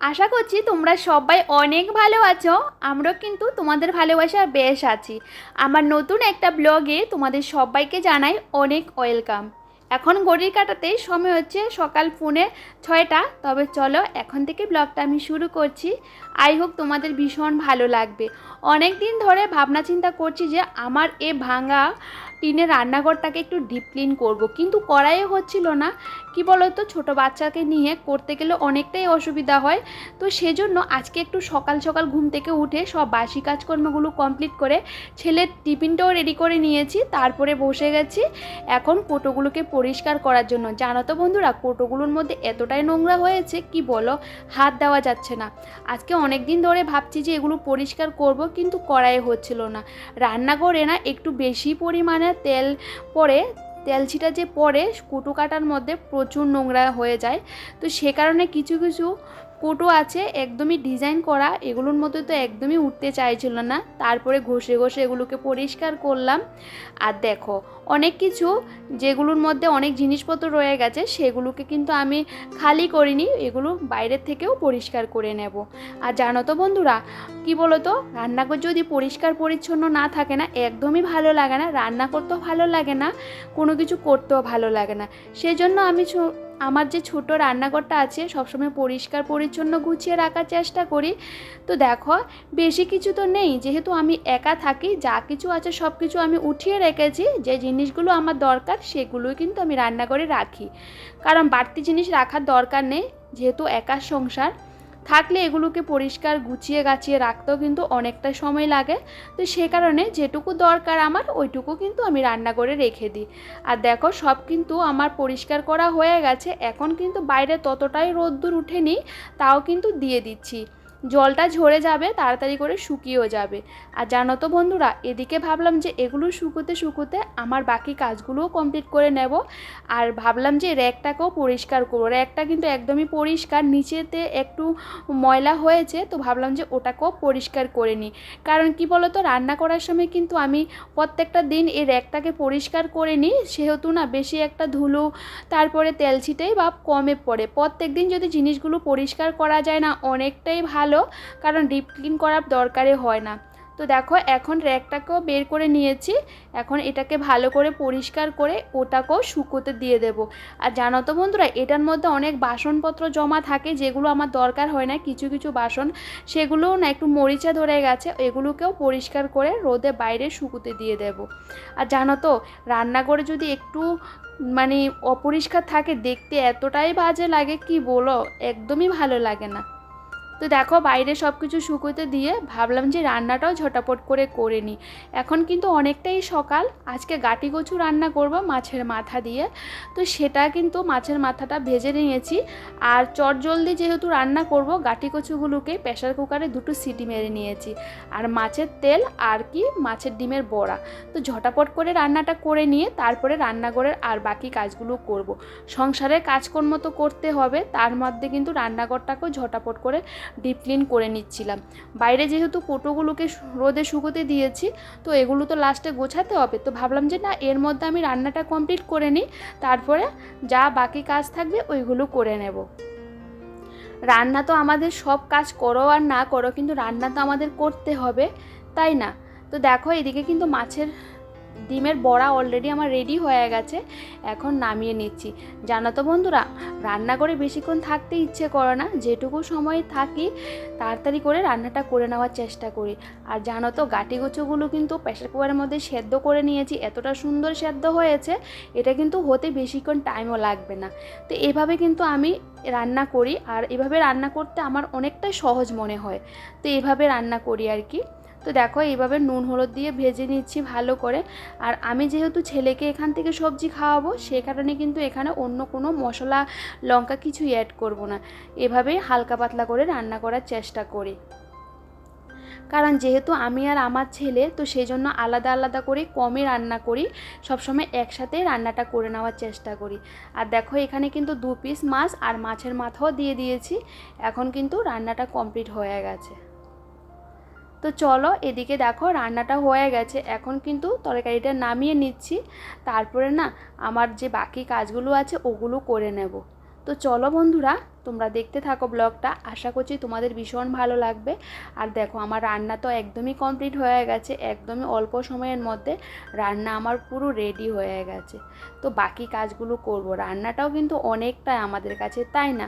আশা করছি তোমরা সবাই অনেক ভালো আছো। আমরাও কিন্তু তোমাদের ভালোবাসা বেশ আছি। আমার নতুন একটা ব্লগে তোমাদের সবাইকে জানাই অনেক ওয়েলকাম। এখন ঘড়ির কাটাতেই সময় হচ্ছে সকাল ফোনে ছয়টা। তবে চলো এখন থেকে ব্লগটা আমি শুরু করছি। আই হোক তোমাদের ভীষণ ভালো লাগবে। অনেক দিন ধরে ভাবনা চিন্তা করছি যে আমার এ ভাঙা টিনের রান্নাঘরটাকে একটু ডিপ ক্লিন করব। কিন্তু করাই হচ্ছিল না। কি বলতো, ছোট বাচ্চাকে নিয়ে করতে গেলে অনেকটাই অসুবিধা হয়। তো সেজন্য আজকে একটু সকাল সকাল ঘুম থেকে উঠে সব বাসি কাজকর্মগুলো কমপ্লিট করে ছেলের টিফিনটাও রেডি করে নিয়েছি, তারপরে বসে গেছি এখন কোটোগুলোকে পরিষ্কার করার জন্য। জানো তো বন্ধুরা, কোটোগুলোর মধ্যে এতটাই নোংরা হয়েছে, কি বলো, হাত দেওয়া যাচ্ছে না। আজকে অনেক দিন ধরে ভাবছি যে এগুলো পরিষ্কার করব, কিন্তু করাই হচ্ছিল না। রান্নাঘরে না একটু বেশি পরিমাণে তেল তেলছিটা যে পড়ে, কুটো কাটার মধ্যে প্রচুর নোংরা হয়ে যায়। তো সে কারণে কিছু কিছু কুটো আছে, একদমই ডিজাইন করা, এগুলোর মধ্যে তো একদমই উঠতে চাইছিল না। তারপরে ঘষে ঘষে এগুলোকে পরিষ্কার করলাম। আর দেখো, অনেক কিছু যেগুলোর মধ্যে অনেক জিনিসপত্র রয়ে গেছে, সেগুলোকে কিন্তু আমি খালি করিনি, এগুলো বাইরের থেকেও পরিষ্কার করে নেব। আর জানো তো বন্ধুরা, কি বলো তো রান্নাঘর যদি পরিষ্কার পরিচ্ছন্ন না থাকে না, একদমই ভালো লাগে না, রান্না করতেও ভালো লাগে না, কোনো কিছু করতেও ভালো লাগে না। সেজন্য আমি আমার যে ছোট রান্নাঘরটা আছে, সবসময় পরিষ্কার পরিচ্ছন্ন গুছিয়ে রাখার চেষ্টা করি। তো দেখো, বেশি কিছু তো নেই। যেহেতু আমি একা থাকি, যা কিছু আছে সব কিছু আমি উঠিয়ে রেখেছি। যে জিনিসগুলো আমার দরকার, সেগুলোই কিন্তু আমি রান্নাঘরে রাখি। কারণ বাড়তি জিনিস রাখার দরকার নেই, যেহেতু একার সংসার। থাকলে এগুলোকে পরিষ্কার গুছিয়ে গাছিয়ে রাখতেও কিন্তু অনেকটা সময় লাগে। তো সে কারণে যেটুকু দরকার আমার, ওইটুকু কিন্তু আমি রান্না করে রেখে দিই। আর দেখো, সব কিন্তু আমার পরিষ্কার করা হয়ে গেছে। এখন কিন্তু বাইরে ততটাই রোদ্দুর উঠেনি, তাও কিন্তু দিয়ে দিচ্ছি। জলটা ঝরে যাবে, তাড়াতাড়ি করে শুকিয়েও যাবে। আর জানো তো বন্ধুরা, এদিকে ভাবলাম যে এগুলো শুকোতে শুকোতে আমার বাকি কাজগুলোও কমপ্লিট করে নেব। আর ভাবলাম যে র্যাকটাকেও পরিষ্কার করব। র্যাকটা কিন্তু একদমই পরিষ্কার, নিচেতে একটু ময়লা হয়েছে, তো ভাবলাম যে ওটাকেও পরিষ্কার করে নিই। কারণ কি বলতো, রান্না করার সময় কিন্তু আমি প্রত্যেকটা দিন এই র্যাকটাকে পরিষ্কার করে নিই। সেহেতু না বেশি একটা ধুলো, তারপরে তেল ছিটেই বা কমে পড়ে। প্রত্যেক দিন যদি জিনিসগুলো পরিষ্কার করা যায় না, অনেকটাই ভালো কারণ ডিপ ক্লিন করার দরকারে হয় না। তো দেখো, এখন র্যাকটাকেও বের করে নিয়েছি। এখন এটাকে ভালো করে পরিষ্কার করে ওটাকেও শুকোতে দিয়ে দেব। আর জানো তো বন্ধুরা, এটার মধ্যে অনেক বাসনপত্র জমা থাকে, যেগুলো আমার দরকার হয় না। কিছু কিছু বাসন, সেগুলোও না একটু মরিচা ধরে গেছে, এগুলোকেও পরিষ্কার করে রোদে বাইরে শুকোতে দিয়ে দেব। আর জানো তো, রান্নাঘরে যদি একটু মানে অপরিষ্কার থাকে, দেখতে এতটাই বাজে লাগে, কি বলো? একদমই ভালো লাগে না। তো দেখো বাইরে সব কিছু শুকোতে দিয়ে ভাবলাম যে রান্নাটাও ঝটাপট করে করে নিই। এখন কিন্তু অনেকটাই সকাল, আজকে গাটি কচু রান্না করব মাছের মাথা দিয়ে। তো সেটা কিন্তু মাছের মাথাটা ভেজে নিয়েছি। আর চট জলদি যেহেতু রান্না করব, গাটি কচুগুলোকে প্রেশার কুকারে দুটো সিটি মেরে নিয়েছি। আর মাছের তেল আর কি মাছের ডিমের বড়া। তো ঝটাপট করে রান্নাটা করে নিয়ে তারপরে রান্নাঘরের আর বাকি কাজগুলো করব। সংসারের কাজকর্ম তো করতে হবে, তার মধ্যে কিন্তু রান্নাঘরটাকেও ঝটাপট করে ডিপ ক্লিন করে নিচ্ছিলাম। বাইরে যেহেতু কোটোগুলোকে রোদে শুকোতে দিয়েছি, তো এগুলো তো লাস্টে গোছাতে হবে। তো ভাবলাম যে না, এর মধ্যে আমি রান্নাটা কমপ্লিট করে নিই, তারপরে যা বাকি কাজ থাকবে ওইগুলো করে নেব। রান্না তো আমাদের সব কাজ করো আর না করো, কিন্তু রান্না তো আমাদের করতে হবে, তাই না? তো দেখো, এদিকে কিন্তু মাছের ডিমের বড়া অলরেডি আমার রেডি হয়ে গেছে, এখন নামিয়ে নিচ্ছি। জানো তো বন্ধুরা, রান্না করে বেশিক্ষণ থাকতে ইচ্ছে করে না, যেটুকু সময় থাকি তাড়াতাড়ি করে রান্নাটা করে নেওয়ার চেষ্টা করি। আর জানো তো, গাটি গুঁচোগুলো কিন্তু প্রেশার কুকারের মধ্যে সেদ্ধ করে নিয়েছি, এতটা সুন্দর সেদ্ধ হয়েছে, এটা কিন্তু হতে বেশিক্ষণ টাইমও লাগবে না। তো এভাবে কিন্তু আমি রান্না করি, আর এভাবে রান্না করতে আমার অনেকটাই সহজ মনে হয়। তো এভাবে রান্না করি আর কি। তো দেখো, এইভাবে নুন, হলুদ দিয়ে ভেজে নিচ্ছি ভালো করে। আর আমি যেহেতু ছেলেকে এখান থেকে সবজি খাওয়াবো, সে কারণে কিন্তু এখানে অন্য কোনো মশলা, লঙ্কা কিছুই অ্যাড করব না। এভাবেই হালকা পাতলা করে রান্না করার চেষ্টা করি। কারণ যেহেতু আমি আর আমার ছেলে, তো সেই জন্য আলাদা আলাদা করে কমই রান্না করি। সবসময় একসাথে রান্নাটা করে নেওয়ার চেষ্টা করি। আর দেখো, এখানে কিন্তু দু পিস মাছ আর মাছের মাথাও দিয়ে দিয়েছি। এখন কিন্তু রান্নাটা কমপ্লিট হয়ে গেছে। তো চলো এদিকে দেখো রান্নাটা হয়ে গেছে। এখন কিন্তু তরকারিটা নামিয়ে নিচ্ছি। তারপরে না আমার যে বাকি কাজগুলো আছে ওগুলো করে নেব। তো চলো বন্ধুরা তোমরা দেখতে থাকো ব্লগটা। আশা করছি তোমাদের ভীষণ ভালো লাগবে। আর দেখো, আমার রান্না তো একদমই কমপ্লিট হয়ে গেছে, একদমই অল্প সময়ের মধ্যে রান্না আমার পুরো রেডি হয়ে গেছে। তো বাকি কাজগুলো করব। রান্নাটাও কিন্তু অনেকটাই আমাদের কাছে, তাই না?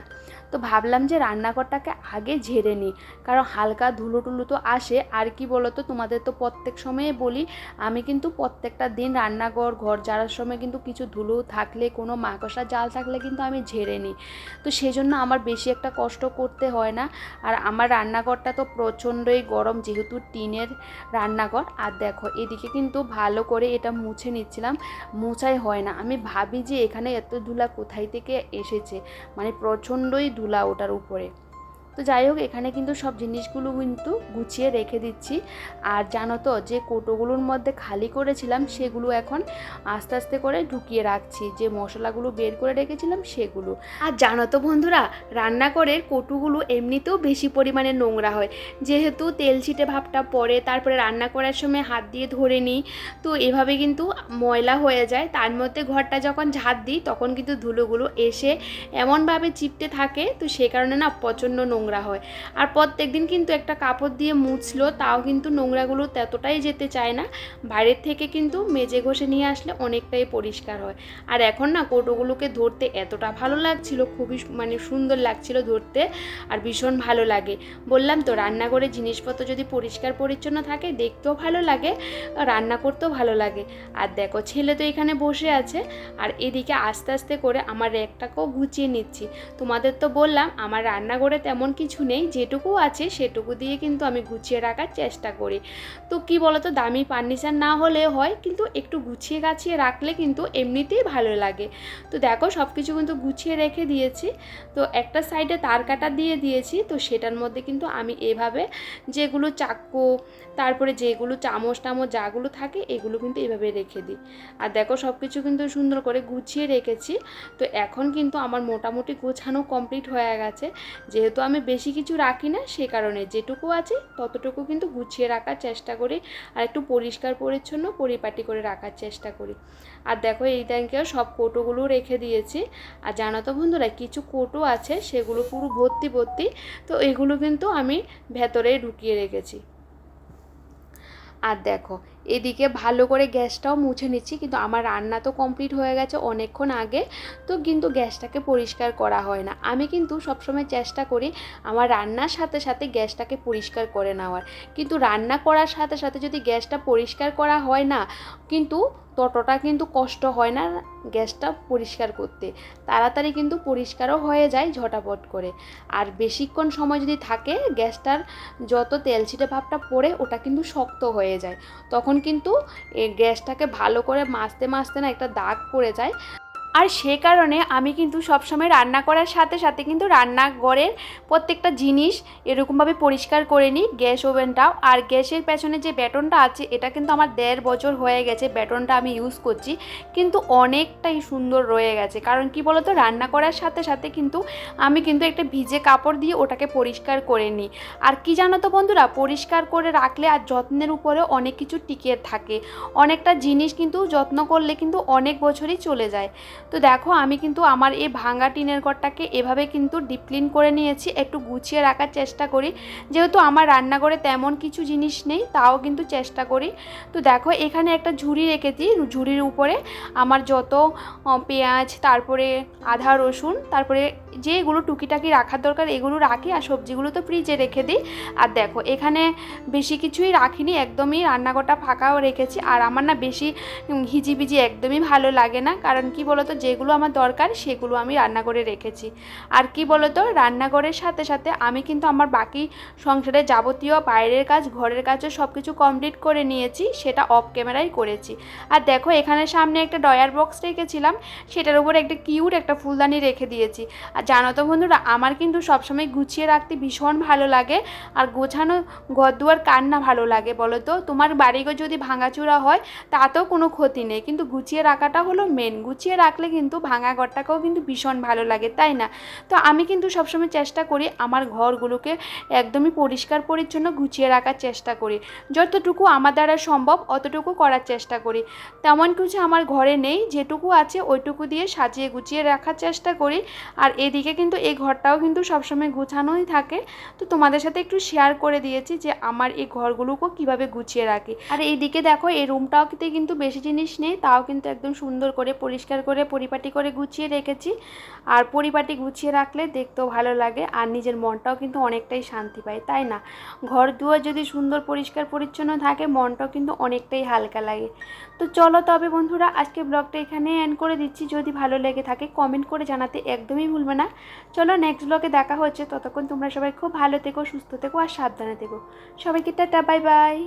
তো ভাবলাম যে রান্নাঘরটাকে আগে ঝেড়ে নিই, কারণ হালকা ধুলো টুলো তো আসে। আর কি বলো তো তোমাদের তো প্রত্যেক সময়ে বলি, আমি কিন্তু প্রত্যেকটা দিন রান্নাঘর, ঘর ঝাড়ার সময় কিন্তু কিছু ধুলো থাকলে, কোনো মাকড়সার জাল থাকলে কিন্তু আমি ঝেড়ে নিই। তো সেই জন্য আমার বেশি একটা কষ্ট করতে হয় না। আর আমার রান্নাঘরটা তো প্রচণ্ডই গরম, যেহেতু টিনের রান্নাঘর। আর দেখো, এদিকে কিন্তু ভালো করে এটা মুছে নিচ্ছিলাম। মোছাই হয় না। আমি ভাবি যে এখানে এত ধুলা কোথায় থেকে এসেছে? মানে প্রচণ্ডই ধুলা ওটার উপরে। তো যাই হোক, এখানে কিন্তু সব জিনিসগুলো কিন্তু গুছিয়ে রেখে দিচ্ছি। আর জানো তো, যে কোটোগুলোর মধ্যে খালি করেছিলাম, সেগুলো এখন আস্তে আস্তে করে ঢুকিয়ে রাখছি। যে মশলাগুলো বের করে রেখেছিলাম, সেগুলো। আর জানো তো বন্ধুরা রান্না করে কটুগুলো এমনিতেও বেশি পরিমাণে নোংরা হয়। যেহেতু তেল ছিটে ভাবটা পড়ে, তারপরে রান্না করার সময় হাত দিয়ে ধরে নিই, তো এভাবে কিন্তু ময়লা হয়ে যায়। তার মধ্যে ঘরটা যখন ঝাঁট দিই, তখন কিন্তু ধুলোগুলো এসে এমনভাবে চিপটে থাকে, তো সে কারণে না প্রচণ্ড নোংরা হয়। আর প্রত্যেক দিন কিন্তু একটা কাপড় দিয়ে মুছলো, তাও কিন্তু নোংরাগুলো ততটাই যেতে চায় না। বাইরের থেকে কিন্তু মেজে ঘষে নিয়ে আসলে অনেকটাই পরিষ্কার হয়। আর এখন না কোটোগুলোকে ধরতে এতটা ভালো লাগছিল, খুবই মানে সুন্দর লাগছিল ধরতে আর ভীষণ ভালো লাগে। বললাম তো রান্নাঘরে জিনিসপত্র যদি পরিষ্কার পরিচ্ছন্ন থাকে, দেখতেও ভালো লাগে, রান্না করতেও ভালো লাগে। আর দেখো ছেলে তো এখানে বসে আছে, আর এদিকে আস্তে আস্তে করে আমার র্যাকটাকেও গুছিয়ে নিচ্ছি। তোমাদের তো বললাম, আমার রান্নাঘরে তেমন কিছু নেই, যেটুকু আছে সেটুকু দিয়ে কিন্তু আমি গুছিয়ে রাখার চেষ্টা করি। তো কি বলতো, দামি ফার্নিচার না হলে হয়, কিন্তু একটু গুছিয়ে গাছিয়ে রাখলে কিন্তু এমনিতেই ভালো লাগে। তো দেখো সব কিছু কিন্তু গুছিয়ে রেখে দিয়েছি। তো একটা সাইডে তার কাটা দিয়ে দিয়েছি, তো সেটার মধ্যে কিন্তু আমি এভাবে যেগুলো চাকু তারপরে যেগুলো চামচ টামচ যাগুলো থাকে, এগুলো কিন্তু এভাবে রেখে দিই। আর দেখো সব কিছু কিন্তু সুন্দর করে গুছিয়ে রেখেছি। তো এখন কিন্তু আমার মোটামুটি গোছানো কমপ্লিট হয়ে গেছে। যেহেতু আমি বেশি কিছু রাখি না, সে কারণে যেটুকু আছে ততটুকু কিন্তু গুছিয়ে রাখার চেষ্টা করি আর একটু পরিষ্কার, পরিচ্ছন্ন, পরিপাটি করে রাখার চেষ্টা করি। আর দেখো এই ট্যাঙ্কেও সব কোটোগুলো রেখে দিয়েছি। আর জানো তো বন্ধুরা, কিছু কোটো আছে সেগুলো পুরো ভর্তি ভর্তি, তো এগুলো কিন্তু আমি ভেতরে ঢুকিয়ে রেখেছি। আর দেখো এদিকে ভালো করে গ্যাসটাও মুছে নিচ্ছি, কিন্তু আমার রান্না তো কমপ্লিট হয়ে গেছে অনেকক্ষণ আগে, তো কিন্তু গ্যাসটাকে পরিষ্কার করা হয় না। আমি কিন্তু সবসময় চেষ্টা করি আমার রান্নার সাথে সাথে গ্যাসটাকে পরিষ্কার করে নেওয়ার। কিন্তু রান্না করার সাথে সাথে যদি গ্যাসটা পরিষ্কার করা হয় না, কিন্তু ততটা কিন্তু কষ্ট হয় না গ্যাসটা পরিষ্কার করতে। তাড়াতাড়ি কিন্তু পরিষ্কারও হয়ে যায় ঝটাপট করে। আর বেশিক্ষণ সময় যদি থাকে, গ্যাসটার যত তেল ছিটে ভাবটা পড়ে, ওটা কিন্তু শক্ত হয়ে যায়। তখন কিন্তু এই গ্যাসটাকে ভালো করে মাজতে মাজতে না একটা দাগ পড়ে যায়। আর সে কারণে আমি কিন্তু সবসময় রান্না করার সাথে সাথে কিন্তু রান্নাঘরের প্রত্যেকটা জিনিস এরকমভাবে পরিষ্কার করে নিই, গ্যাস ওভেনটাও। আর গ্যাসের পেছনে যে ব্যাটনটা আছে, এটা কিন্তু আমার দেড় বছর হয়ে গেছে ব্যাটনটা আমি ইউজ করছি। কিন্তু অনেকটাই সুন্দর রয়ে গেছে। কারণ কি বলতো, রান্না করার সাথে সাথে কিন্তু আমি কিন্তু একটা ভিজে কাপড় দিয়ে ওটাকে পরিষ্কার করে নিই। আর কি জানো তো বন্ধুরা, পরিষ্কার করে রাখলে আর যত্নের উপরে অনেক কিছু টিকে থাকে। অনেকটা জিনিস কিন্তু যত্ন করলে কিন্তু অনেক বছরই চলে যায়। তো দেখো, আমি কিন্তু আমার এই ভাঙা টিনের ঘরটাকে এভাবে কিন্তু ডিপ ক্লিন করে নিয়েছি, একটু গুছিয়ে রাখার চেষ্টা করি। যেহেতু আমার রান্নাঘরে তেমন কিছু জিনিস নেই, তাও কিন্তু চেষ্টা করি। তো দেখো, এখানে একটা ঝুড়ি রেখেছি, ঝুড়ির উপরে আমার যত পেঁয়াজ, তারপরে আধা রসুন, তারপরে যেগুলো টুকিটাকি রাখার দরকার, এগুলো রাখি আর সবজিগুলো তো ফ্রিজে রেখে দিই। আর দেখো, এখানে বেশি কিছুই রাখিনি, একদমই রান্নাঘরটা ফাঁকাও রেখেছি। আর আমার না বেশি হিজিবিজি একদমই ভালো লাগে না। কারণ কি বলতো, যেগুলো আমার দরকার সেগুলো আমি রান্না করে রেখেছি। আর কি বলতো, রান্নাঘরের সাথে সাথে আমি কিন্তু আমার বাকি সংসারের যাবতীয় বাইরের কাজ, ঘরের কাজও সব কিছু কমপ্লিট করে নিয়েছি, সেটা অফ ক্যামেরাই করেছি। আর দেখো, এখানে সামনে একটা ডয়ার বক্স রেখেছিলাম, সেটার উপরে একটা কিউট একটা ফুলদানি রেখে দিয়েছি। আর জানো তো বন্ধুরা, আমার কিন্তু সবসময় গুছিয়ে রাখতে ভীষণ ভালো লাগে আর গোছানো ঘর দুয়ার কার না ভালো লাগে বলো তো? তোমার বাড়িঘর যদি ভাঙাচোরা হয়, তাতেও কোনো ক্ষতি নেই। কিন্তু গুছিয়ে রাখাটা হলো মেন গুছিয়ে রাখলে কিন্তু ভাঙা ঘরটাকেও কিন্তু ভীষণ ভালো লাগে, তাই না? তো আমি কিন্তু সবসময় চেষ্টা করি আমার ঘরগুলোকে একদমই পরিষ্কার পরিচ্ছন্ন গুছিয়ে রাখার চেষ্টা করি। যতটুকু আমার দ্বারা সম্ভব অতটুকু করার চেষ্টা করি। তেমন কিছু আমার ঘরে নেই, যেটুকু আছে ওইটুকু দিয়ে সাজিয়ে গুছিয়ে রাখার চেষ্টা করি। আর এদিকে কিন্তু এই ঘরটাও কিন্তু সবসময় গুছানোই থাকে। তো তোমাদের সাথে একটু শেয়ার করে দিয়েছি যে আমার এই ঘরগুলোকেও কীভাবে গুছিয়ে রাখি। আর এইদিকে দেখো, এই রুমটাওতে কিন্তু বেশি জিনিস নেই, তাও কিন্তু একদম সুন্দর করে, পরিষ্কার করে, পরিপাটি করে গুছিয়ে রেখেছি। আর পরিপাটি গুছিয়ে রাখলে দেখতেও ভালো লাগে, আর নিজের মনটাও কিন্তু অনেকটাই শান্তি পায়, তাই না? ঘর দুয়ার যদি সুন্দর, পরিষ্কার, পরিচ্ছন্ন থাকে, মনটাও কিন্তু অনেকটাই হালকা লাগে। তো চলো তবে বন্ধুরা, আজকে ব্লগটা এখানে এন্ড করে দিচ্ছি। যদি ভালো লেগে থাকে কমেন্ট করে জানাতে একদমই ভুলবে না। চলো নেক্সট ব্লগে দেখা হচ্ছে। ততক্ষণ তোমরা সবাই খুব ভালো থেকো, সুস্থ থেকো আর সাবধানে থেকো। সবাইকে টাটা বাই বাই